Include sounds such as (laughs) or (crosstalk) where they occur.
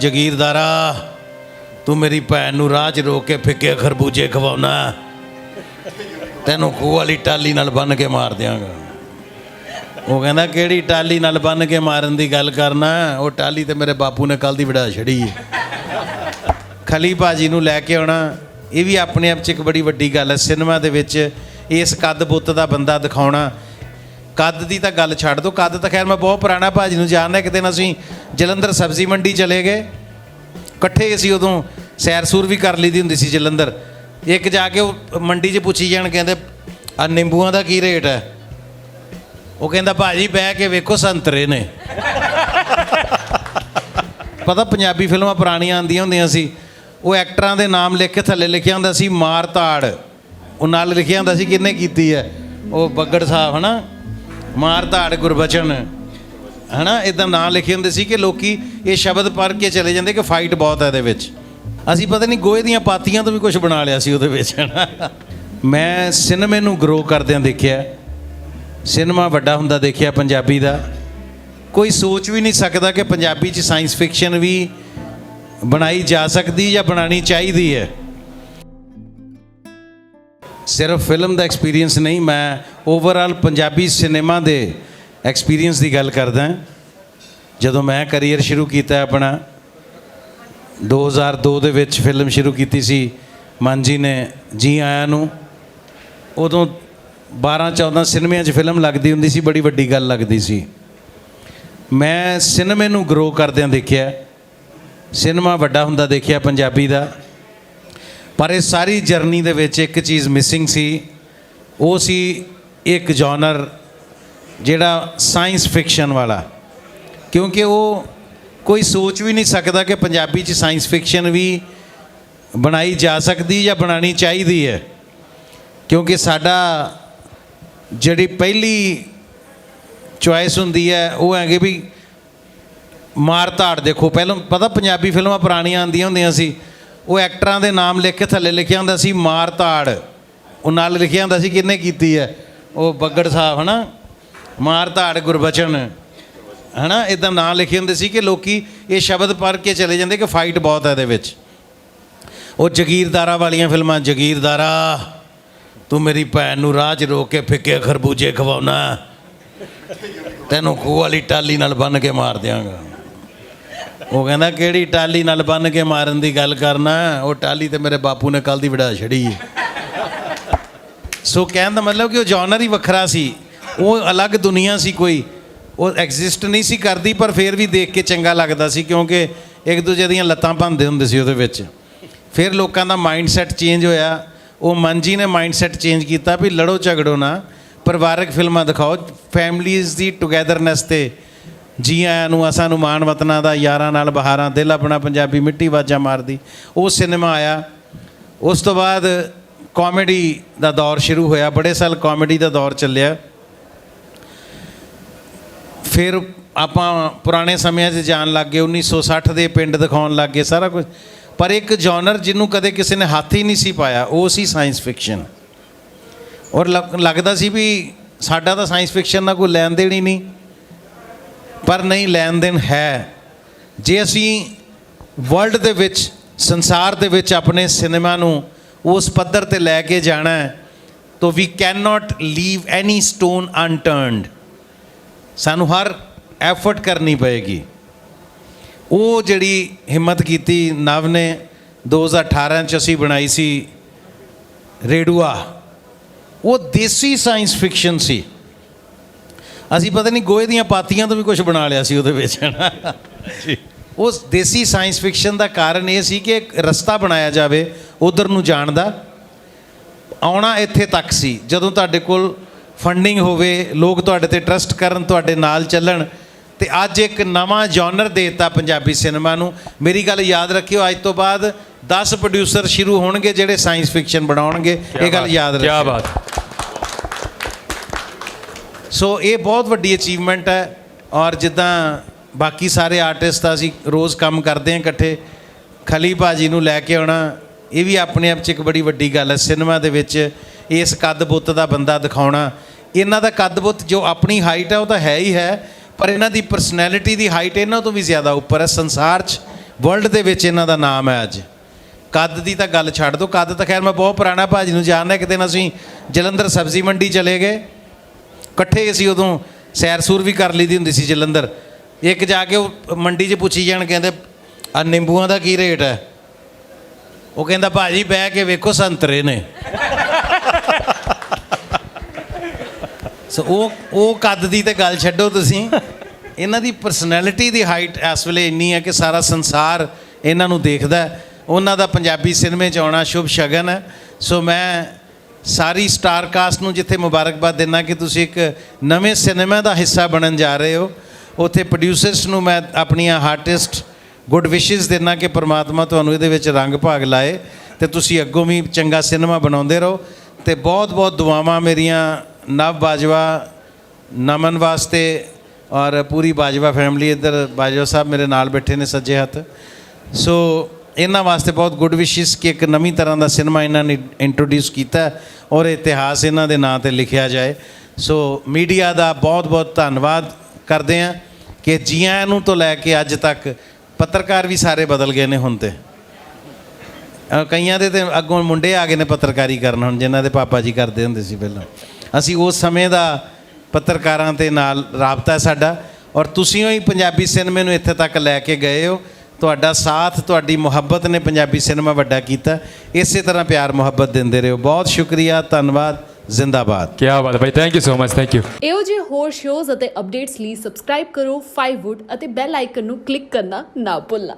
ਜਗੀਰਦਾਰਾ, ਤੂੰ ਮੇਰੀ ਭੈਣ ਨੂੰ ਰਾਹ 'ਚ ਰੋਕ ਕੇ ਫਿੱਕੇ ਖਰਬੂਜੇ ਖਵਾਉਣਾ। ਤੈਨੂੰ ਖੂਹ ਵਾਲੀ ਟਾਲੀ ਨਾਲ ਬੰਨ ਕੇ ਮਾਰ ਦਿਆਂਗਾ। ਉਹ ਕਹਿੰਦਾ, ਕਿਹੜੀ ਟਾਲੀ ਨਾਲ ਬੰਨ ਕੇ ਮਾਰਨ ਦੀ ਗੱਲ ਕਰਨਾ? ਉਹ ਟਾਲੀ ਤੇ ਮੇਰੇ ਬਾਪੂ ਨੇ ਕੱਲ ਦੀ ਵਿੜਾ ਛੜੀ ਹੈ ਖਲੀ ਬਾਜੀ ਨੂੰ ਲੈ ਕੇ ਆਉਣਾ। ਇਹ ਵੀ ਆਪਣੇ ਆਪ 'ਚ ਇੱਕ ਬੜੀ ਵੱਡੀ ਗੱਲ ਹੈ। ਸਿਨੇਮਾ ਦੇ ਵਿੱਚ ਇਸ ਕੱਦ ਬੁੱਤ ਦਾ ਬੰਦਾ ਦਿਖਾਉਣਾ। ਕੱਦ ਦੀ ਤਾਂ ਗੱਲ ਛੱਡ ਦੋ ਕੱਦ ਤਾਂ ਖੈਰ ਮੈਂ ਬਹੁਤ ਪੁਰਾਣਾ ਭਾਜੀ ਨੂੰ ਜਾਣਦਾ, ਇੱਕ ਦਿਨ ਅਸੀਂ ਜਲੰਧਰ ਸਬਜ਼ੀ ਮੰਡੀ ਚਲੇ ਗਏ। ਇਕੱਠੇ ਅਸੀਂ ਉਦੋਂ ਸੈਰ ਸੂਰ ਵੀ ਕਰ ਲਈਦੀ ਹੁੰਦੀ ਸੀ ਜਲੰਧਰ। ਇੱਕ ਜਾ ਕੇ ਉਹ ਮੰਡੀ 'ਚ ਪੁੱਛੀ ਜਾਣ, ਕਹਿੰਦੇ, ਆ ਨਿੰਬੂਆਂ ਦਾ ਕੀ ਰੇਟ ਹੈ? ਉਹ ਕਹਿੰਦਾ, ਭਾਜੀ, ਬਹਿ ਕੇ ਵੇਖੋ, ਸੰਤਰੇ ਨੇ। ਪਤਾ, ਪੰਜਾਬੀ ਫਿਲਮਾਂ ਪੁਰਾਣੀਆਂ ਆਉਂਦੀਆਂ ਹੁੰਦੀਆਂ ਸੀ। ਉਹ ਐਕਟਰਾਂ ਦੇ ਨਾਮ ਲਿਖ ਕੇ ਥੱਲੇ ਲਿਖਿਆ ਹੁੰਦਾ ਸੀ, ਮਾਰ ਤਾੜ। ਉਹ ਨਾਲ ਲਿਖਿਆ ਹੁੰਦਾ ਸੀ ਕਿੰਨੇ ਕੀਤੀ ਹੈ? ਉਹ ਬੱਗੜ ਸਾਹਿਬ, ਹਨਾ? ਮਾਰ ਧਾੜ ਗੁਰਬਚਨ। ਹਨਾ ਇਦਾਂ ਨਾਂ ਲਿਖੇ ਹੁੰਦੇ ਸੀ ਕਿ ਲੋਕੀ ਇਹ ਸ਼ਬਦ ਪੜ੍ਹ ਕੇ ਚਲੇ ਜਾਂਦੇ ਕਿ ਫਾਈਟ ਬਹੁਤ ਹੈ ਇਹਦੇ ਵਿੱਚ। ਅਸੀਂ ਪਤਾ ਨਹੀਂ ਗੋਹੇ ਦੀਆਂ ਪਾਤੀਆਂ ਤੋਂ ਵੀ ਕੁਝ ਬਣਾ ਲਿਆ ਸੀ ਉਹਦੇ ਵਿੱਚ, ਹਨਾ। ਮੈਂ ਸਿਨੇਮੇ ਨੂੰ ਗਰੋ ਕਰਦਿਆਂ ਦੇਖਿਆ। ਸਿਨੇਮਾ ਵੱਡਾ ਹੁੰਦਾ ਦੇਖਿਆ ਪੰਜਾਬੀ ਦਾ। ਕੋਈ ਸੋਚ ਵੀ ਨਹੀਂ ਸਕਦਾ ਕਿ ਪੰਜਾਬੀ 'ਚ ਸਾਇੰਸ ਫਿਕਸ਼ਨ ਵੀ ਬਣਾਈ ਜਾ ਸਕਦੀ ਜਾਂ ਬਣਾਣੀ ਚਾਹੀਦੀ ਹੈ। ਸਿਰਫ ਫਿਲਮ ਦਾ ਐਕਸਪੀਰੀਅੰਸ ਨਹੀਂ, ਮੈਂ ਓਵਰਆਲ ਪੰਜਾਬੀ ਸਿਨੇਮਾ ਦੇ ਐਕਸਪੀਰੀਅੰਸ ਦੀ ਗੱਲ ਕਰਦਾ ਜਦੋਂ ਮੈਂ ਕੈਰੀਅਰ ਸ਼ੁਰੂ ਕੀਤਾ ਆਪਣਾ 2002 ਦੇ ਵਿੱਚ ਫਿਲਮ ਸ਼ੁਰੂ ਕੀਤੀ ਸੀ, ਮਨ ਜੀ ਨੇ ਜੀ ਆਇਆਂ ਨੂੰ। ਉਦੋਂ 12 14 ਸਿਨੇਮਿਆਂ 'ਚ ਫਿਲਮ ਲੱਗਦੀ ਹੁੰਦੀ ਸੀ, ਬੜੀ ਵੱਡੀ ਗੱਲ ਲੱਗਦੀ ਸੀ। ਮੈਂ ਸਿਨੇਮੇ ਨੂੰ ਗਰੋ ਕਰਦਿਆਂ ਦੇਖਿਆ। ਸਿਨੇਮਾ ਵੱਡਾ ਹੁੰਦਾ ਦੇਖਿਆ ਪੰਜਾਬੀ ਦਾ। ਪਰ ਇਹ ਸਾਰੀ ਜਰਨੀ ਦੇ ਵਿੱਚ ਇੱਕ ਚੀਜ਼ ਮਿਸਿੰਗ ਸੀ। ਉਹ ਸੀ ਇੱਕ ਜਨਰ ਜਿਹੜਾ ਸਾਇੰਸ ਫਿਕਸ਼ਨ ਵਾਲਾ। ਕਿਉਂਕਿ ਉਹ ਕੋਈ ਸੋਚ ਵੀ ਨਹੀਂ ਸਕਦਾ ਕਿ ਪੰਜਾਬੀ 'ਚ ਸਾਇੰਸ ਫਿਕਸ਼ਨ ਵੀ ਬਣਾਈ ਜਾ ਸਕਦੀ ਜਾਂ ਬਣਾਣੀ ਚਾਹੀਦੀ ਹੈ। ਕਿਉਂਕਿ ਸਾਡਾ ਜਿਹੜੀ ਪਹਿਲੀ ਚੁਆਇਸ ਹੁੰਦੀ ਹੈ, ਉਹ ਹੈਗੇ ਵੀ ਮਾਰ ਧਾੜ ਦੇਖੋ। ਪਹਿਲਾਂ ਪਤਾ ਪੰਜਾਬੀ ਫਿਲਮਾਂ ਪੁਰਾਣੀਆਂ ਆਉਂਦੀਆਂ ਹੁੰਦੀਆਂ ਸੀ। ਉਹ ਐਕਟਰਾਂ ਦੇ ਨਾਮ ਲਿਖ ਕੇ ਥੱਲੇ ਲਿਖਿਆ ਹੁੰਦਾ ਸੀ, ਮਾਰ ਧਾੜ। ਉਹ ਨਾਲ ਲਿਖਿਆ ਹੁੰਦਾ ਸੀ ਕਿੰਨੇ ਕੀਤੀ ਹੈ। ਉਹ ਬੱਗੜ ਸਾਹਿਬ, ਹਨਾ? ਮਾਰ ਧਾੜ ਗੁਰਬਚਨ, ਹਨਾ? ਇਦਾਂ ਨਾਂ ਲਿਖੇ ਹੁੰਦੇ ਸੀ ਕਿ ਲੋਕੀ ਇਹ ਸ਼ਬਦ ਪੜ੍ਹ ਕੇ ਚਲੇ ਜਾਂਦੇ ਕਿ ਫਾਈਟ ਬਹੁਤ ਹੈ ਇਹਦੇ ਵਿੱਚ। ਉਹ ਜਗੀਰਦਾਰਾ ਵਾਲੀਆਂ ਫਿਲਮਾਂ ਜਗੀਰਦਾਰਾ ਤੂੰ ਮੇਰੀ ਭੈਣ ਨੂੰ ਰਾਹ 'ਚ ਰੋਕ ਕੇ ਫਿੱਕੇ ਖਰਬੂਜੇ ਖਵਾਉਣਾ। ਤੈਨੂੰ ਖੂਹ ਵਾਲੀ ਟਾਲੀ ਨਾਲ ਬੰਨ ਕੇ ਮਾਰ ਦਿਆਂਗਾ। ਉਹ ਕਹਿੰਦਾ, ਕਿਹੜੀ ਟਾਲੀ ਨਾਲ ਬੰਨ ਕੇ ਮਾਰਨ ਦੀ ਗੱਲ ਕਰਨਾ? ਉਹ ਟਾਲੀ ਤੇ ਮੇਰੇ ਬਾਪੂ ਨੇ ਕੱਲ ਦੀ ਵੜਾ ਛੜੀ ਹੈ ਸੋ ਕਹਿਣ ਦਾ ਮਤਲਬ ਕਿ ਉਹ ਜਨਰ ਹੀ ਵੱਖਰਾ ਸੀ। ਉਹ ਅਲੱਗ ਦੁਨੀਆ ਸੀ ਕੋਈ। ਉਹ ਐਗਜ਼ਿਸਟ ਨਹੀਂ ਸੀ ਕਰਦੀ, ਪਰ ਫਿਰ ਵੀ ਦੇਖ ਕੇ ਚੰਗਾ ਲੱਗਦਾ ਸੀ, ਕਿਉਂਕਿ ਇੱਕ ਦੂਜੇ ਦੀਆਂ ਲੱਤਾਂ ਭੰਨਦੇ ਹੁੰਦੇ ਸੀ ਉਹਦੇ ਵਿੱਚ। ਫਿਰ ਲੋਕਾਂ ਦਾ ਮਾਈਂਡਸੈਟ ਚੇਂਜ ਹੋਇਆ। ਉਹ ਮਨ ਜੀ ਨੇ ਮਾਈਂਡਸੈਟ ਚੇਂਜ ਕੀਤਾ ਵੀ ਲੜੋ ਝਗੜੋ ਨਾ। ਪਰਿਵਾਰਕ ਫਿਲਮਾਂ ਦਿਖਾਓ। ਫੈਮਲੀਜ਼ ਦੀ ਟੁਗੇਦਰਨੈਸ ਤੇ ਜੀ ਆਇਆਂ ਨੂੰ ਅਸਾਂ ਨੂੰ, ਮਾਣ ਵਤਨਾਂ ਦਾ, ਯਾਰਾਂ ਨਾਲ ਬਹਾਰਾਂ, ਦਿਲ ਆਪਣਾ ਪੰਜਾਬੀ ਮਿੱਟੀ ਵਾਜਾ ਮਾਰਦੀ। ਉਹ ਸਿਨੇਮਾ ਆਇਆ। ਉਸ ਤੋਂ ਬਾਅਦ ਕਾਮੇਡੀ ਦਾ ਦੌਰ ਸ਼ੁਰੂ ਹੋਇਆ, ਬੜੇ ਸਾਲ ਕਾਮੇਡੀ ਦਾ ਦੌਰ ਚੱਲਿਆ। ਫਿਰ ਆਪਾਂ ਪੁਰਾਣੇ ਸਮਿਆਂ 'ਚ ਜਾਣ ਲੱਗ ਗਏ 1960 ਦੇ ਪਿੰਡ ਦਿਖਾਉਣ ਲੱਗ ਗਏ ਸਾਰਾ ਕੁਝ ਪਰ ਇੱਕ ਜਨਰ ਜਿਹਨੂੰ ਕਦੇ ਕਿਸੇ ਨੇ ਹੱਥ ਹੀ ਨਹੀਂ ਸੀ ਪਾਇਆ, ਉਹ ਸੀ ਸਾਇੰਸ ਫਿਕਸ਼ਨ ਔਰ ਲੱਗ- ਲੱਗਦਾ ਸੀ ਵੀ ਸਾਡਾ ਤਾਂ ਸਾਇੰਸ ਫਿਕਸ਼ਨ ਨਾਲ ਕੋਈ ਲੈਣ ਦੇਣ ਹੀ ਨਹੀਂ। ਪਰ ਨਹੀਂ, ਲੈਣ ਦੇਣ ਹੈ। ਜੇ ਅਸੀਂ ਵਰਲਡ ਦੇ ਵਿੱਚ, ਸੰਸਾਰ ਦੇ ਵਿੱਚ ਆਪਣੇ ਸਿਨੇਮਾ ਨੂੰ ਉਸ ਪੱਧਰ ਤੇ ਲੈ ਕੇ ਜਾਣਾ ਹੈ ਤਾਂ ਵੀ can not leave any stone unturned ਸਾਨੂੰ ਹਰ ਐਫਰਟ ਕਰਨੀ ਪਏਗੀ। ਉਹ ਜਿਹੜੀ ਹਿੰਮਤ ਕੀਤੀ ਨਵ ਨੇ 2018 ਚ ਅਸੀਂ ਬਣਾਈ ਸੀ ਰੇਡੂਆ। ਉਹ ਦੇਸੀ ਸਾਇੰਸ ਫਿਕਸ਼ਨ ਸੀ। ਅਸੀਂ ਪਤਾ ਨਹੀਂ ਗੋਹੇ ਦੀਆਂ ਪਾਤੀਆਂ ਤੋਂ ਵੀ ਕੁਝ ਬਣਾ ਲਿਆ ਸੀ ਉਹਦੇ ਵਿੱਚ। (laughs) ਜੀ। ਉਸ ਦੇਸੀ ਸਾਇੰਸ ਫਿਕਸ਼ਨ ਦਾ ਕਾਰਨ ਇਹ ਸੀ ਕਿ ਇੱਕ ਰਸਤਾ ਬਣਾਇਆ ਜਾਵੇ ਉਧਰ ਨੂੰ ਜਾਣ ਦਾ ਆਉਣਾ ਇੱਥੇ ਤੱਕ ਸੀ। ਜਦੋਂ ਤੁਹਾਡੇ ਕੋਲ ਫੰਡਿੰਗ ਹੋਵੇ ਲੋਕ ਤੁਹਾਡੇ ਤੇ ਟਰਸਟ ਕਰਨ ਤੁਹਾਡੇ ਨਾਲ ਚੱਲਣ ਤੇ ਅੱਜ ਇੱਕ ਨਵਾਂ ਜਨਰ ਦੇਤਾ ਪੰਜਾਬੀ ਸਿਨੇਮਾ ਨੂੰ। ਮੇਰੀ ਗੱਲ ਯਾਦ ਰੱਖਿਓ ਅੱਜ ਤੋਂ ਬਾਅਦ 10 ਪ੍ਰੋਡਿਊਸਰ ਸ਼ੁਰੂ ਹੋਣਗੇ ਜਿਹੜੇ ਸਾਇੰਸ ਫਿਕਸ਼ਨ ਬਣਾਉਣਗੇ। ਇਹ ਗੱਲ ਯਾਦ ਕੀ ਰੱਖਿਓ। ਬਾਤ। ਸੋ ਇਹ ਬਹੁਤ ਵੱਡੀ ਅਚੀਵਮੈਂਟ ਹੈ ਔਰ ਜਿੱਦਾਂ ਬਾਕੀ ਸਾਰੇ ਆਰਟਿਸਟ ਆ ਅਸੀਂ ਰੋਜ਼ ਕੰਮ ਕਰਦੇ ਹਾਂ ਇਕੱਠੇ ਖਲੀ ਬਾਜੀ ਨੂੰ ਲੈ ਕੇ ਆਉਣਾ ਇਹ ਵੀ ਆਪਣੇ ਆਪ 'ਚ ਇੱਕ ਬੜੀ ਵੱਡੀ ਗੱਲ ਹੈ। ਸਿਨੇਮਾ ਦੇ ਵਿੱਚ ਇਸ ਕੱਦ ਬੁੱਤ ਦਾ ਬੰਦਾ ਦਿਖਾਉਣਾ, ਇਹਨਾਂ ਦਾ ਕੱਦ ਬੁੱਤ ਜੋ ਆਪਣੀ ਹਾਈਟ ਹੈ ਉਹ ਤਾਂ ਹੈ ਹੀ ਹੈ, ਪਰ ਇਹਨਾਂ ਦੀ ਪਰਸਨੈਲਿਟੀ ਦੀ ਹਾਈਟ ਇਹਨਾਂ ਤੋਂ ਵੀ ਜ਼ਿਆਦਾ ਉੱਪਰ ਹੈ। ਸੰਸਾਰ 'ਚ ਵਰਲਡ ਦੇ ਵਿੱਚ ਇਹਨਾਂ ਦਾ ਨਾਮ ਹੈ ਅੱਜ। ਕੱਦ ਦੀ ਤਾਂ ਗੱਲ ਛੱਡ ਦਿਓ। ਕੱਦ ਤਾਂ ਖੈਰ ਮੈਂ ਬਹੁਤ ਪੁਰਾਣਾ ਭਾਜੀ ਨੂੰ ਜਾਣਦਾ, ਇੱਕ ਦਿਨ ਅਸੀਂ ਜਲੰਧਰ ਸਬਜ਼ੀ ਮੰਡੀ ਚਲੇ ਗਏ। ਇਕੱਠੇ ਅਸੀਂ ਉਦੋਂ ਸੈਰ ਸੂਰ ਵੀ ਕਰ ਲਈਦੀ ਹੁੰਦੀ ਸੀ ਜਲੰਧਰ। ਇੱਕ ਜਾ ਕੇ ਉਹ ਮੰਡੀ 'ਚ ਪੁੱਛੀ ਜਾਣ, ਕਹਿੰਦੇ ਆ ਨਿੰਬੂਆਂ ਦਾ ਕੀ ਰੇਟ ਹੈ? ਉਹ ਕਹਿੰਦਾ, ਭਾਜੀ, ਬਹਿ ਕੇ ਵੇਖੋ ਸੰਤਰੇ ਨੇ। ਸੋ ਉਹ ਉਹ ਕੱਦ ਦੀ ਤੇ ਗੱਲ ਛੱਡੋ ਤੁਸੀਂ। ਇਹਨਾਂ ਦੀ ਪਰਸਨੈਲਿਟੀ ਦੀ ਹਾਈਟ ਇਸ ਵੇਲੇ ਇੰਨੀ ਹੈ ਕਿ ਸਾਰਾ ਸੰਸਾਰ ਇਹਨਾਂ ਨੂੰ ਦੇਖਦਾ ਉਹਨਾਂ ਦਾ ਪੰਜਾਬੀ ਸਿਨੇਮੇ 'ਚ ਆਉਣਾ ਸ਼ੁਭ ਸ਼ਗਨ ਹੈ। ਸੋ ਮੈਂ ਸਾਰੀ ਸਟਾਰ ਕਾਸਟ ਨੂੰ ਜਿੱਥੇ ਮੁਬਾਰਕਬਾਦ ਦਿੰਦਾ ਕਿ ਤੁਸੀਂ ਇੱਕ ਨਵੇਂ ਸਿਨੇਮਾ ਦਾ ਹਿੱਸਾ ਬਣਨ ਜਾ ਰਹੇ ਹੋ। ਉੱਥੇ ਪ੍ਰੋਡਿਊਸਰਸ ਨੂੰ ਮੈਂ ਆਪਣੀਆਂ ਆਰਟਿਸਟ ਗੁੱਡ ਵਿਸ਼ੇਸ ਦੇਣਾ ਕਿ ਪ੍ਰਮਾਤਮਾ ਤੁਹਾਨੂੰ ਇਹਦੇ ਵਿੱਚ ਰੰਗ ਭਾਗ ਲਾਏ ਤੇ ਤੁਸੀਂ ਅੱਗੋਂ ਵੀ ਚੰਗਾ ਸਿਨੇਮਾ ਬਣਾਉਂਦੇ ਰਹੋ ਤੇ ਬਹੁਤ ਬਹੁਤ ਦੁਆਵਾਂ ਮੇਰੀਆਂ ਨਵ ਬਾਜਵਾ, ਨਮਨ ਵਾਸਤੇ ਔਰ ਪੂਰੀ ਬਾਜਵਾ ਫੈਮਿਲੀ ਇੱਧਰ ਬਾਜਵਾ ਸਾਹਿਬ ਮੇਰੇ ਨਾਲ ਬੈਠੇ ਨੇ ਸੱਜੇ ਹੱਥ। ਸੋ ਇਹਨਾਂ ਵਾਸਤੇ ਬਹੁਤ ਗੁੱਡ ਵਿਸ਼ੇਸ ਕਿ ਇੱਕ ਨਵੀਂ ਤਰ੍ਹਾਂ ਦਾ ਸਿਨੇਮਾ ਇਹਨਾਂ ਨੇ ਇੰਟਰੋਡਿਊਸ ਕੀਤਾ ਔਰ ਇਤਿਹਾਸ ਇਹਨਾਂ ਦੇ ਨਾਂ ਤੇ ਲਿਖਿਆ ਜਾਏ। ਸੋ ਮੀਡੀਆ ਦਾ ਬਹੁਤ ਬਹੁਤ ਧੰਨਵਾਦ ਕਰਦੇ ਹਾਂ ਕਿ ਜੀਆਂ ਨੂੰ ਤੋਂ ਲੈ ਕੇ ਅੱਜ ਤੱਕ ਪੱਤਰਕਾਰ ਵੀ ਸਾਰੇ ਬਦਲ ਗਏ ਨੇ ਹੁਣ ਤੇ। ਕਈਆਂ ਦੇ ਤੇ ਅੱਗੋਂ ਮੁੰਡੇ ਆ ਗਏ ਨੇ ਪੱਤਰਕਾਰੀ ਕਰਨ ਹੁਣ, ਜਿਨ੍ਹਾਂ ਦੇ ਪਾਪਾ ਜੀ ਕਰਦੇ ਹੁੰਦੇ ਸੀ ਪਹਿਲਾਂ। ਅਸੀਂ ਉਸ ਸਮੇਂ ਦਾ ਪੱਤਰਕਾਰਾਂ ਤੇ ਨਾਲ ਰਾਬਤਾ ਸਾਡਾ। ਔਰ ਤੁਸੀਂ ਹੀ ਪੰਜਾਬੀ ਸਿਨੇਮੇ ਨੂੰ ਇੱਥੇ ਤੱਕ ਲੈ ਕੇ ਗਏ ਹੋ। ਤੁਹਾਡਾ ਸਾਥ, ਤੁਹਾਡੀ ਮੁਹੱਬਤ ਨੇ ਪੰਜਾਬੀ ਸਿਨੇਮਾ ਵੱਡਾ ਕੀਤਾ। ਇਸੇ ਤਰ੍ਹਾਂ ਪਿਆਰ ਮੁਹੱਬਤ ਦਿੰਦੇ ਰਹੋ। ਬਹੁਤ ਸ਼ੁਕਰੀਆ, ਧੰਨਵਾਦ। ਜ਼ਿੰਦਾਬਾਦ ਕੀ ਬਾਤ ਹੈ ਭਾਈ thank you so much thank you ਇਹੋ ਜਿਹੇ ਹੋਰ ਸ਼ੋਜ਼ ਅਤੇ ਅਪਡੇਟਸ ਲਈ ਸਬਸਕ੍ਰਾਈਬ ਕਰੋ 5wood ਅਤੇ ਬੈਲ ਆਈਕਨ ਨੂੰ ਕਲਿੱਕ ਕਰਨਾ ਨਾ ਭੁੱਲਣਾ।